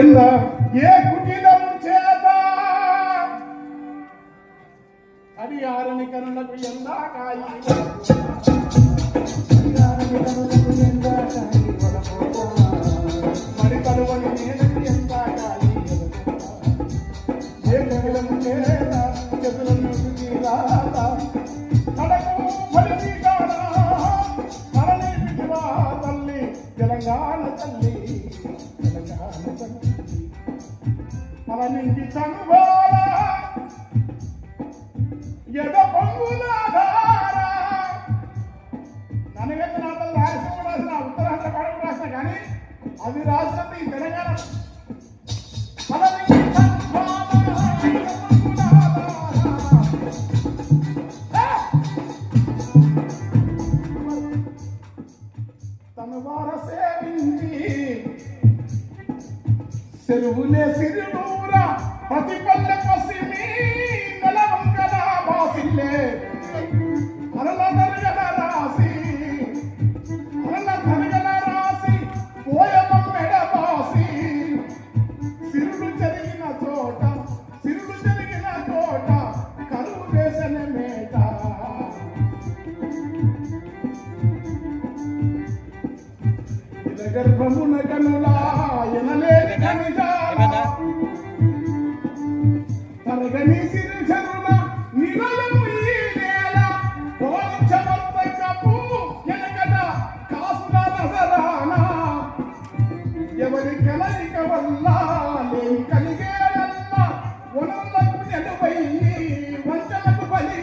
ఎల్ల ఏ కుటిలం చేత? అది ఆరని కనులకు ఎందా మరి ఏ కుటిలం చేత? చెతులను తెలంగాణ తల్లి. తెలంగాణ తల్లి మరణించి చనువాలా ఎద పొంగులాధార. నన్నగంట నాటలు రాయలసీమ రాసిన ఉత్తరాంధ్ర పాడలు రాసిన కానీ అది రాసినది ఈ తెలంగాణ మరణించి చనువాలా, తన వార సేవించి చెరువులే సిరునూర ప్రతి గర్భమున కనులా ఎనలేని ఖనిజాల తరగని సిరిచరుల నిలయము ఈ నేల. పోలించబడ్డ కప్పు ఎనకట కాసుల నజరాన ఎవరి కలయిక వల్ల లేని కలిగేయల్ల వనరులకు నెలువై వంచనకు బలి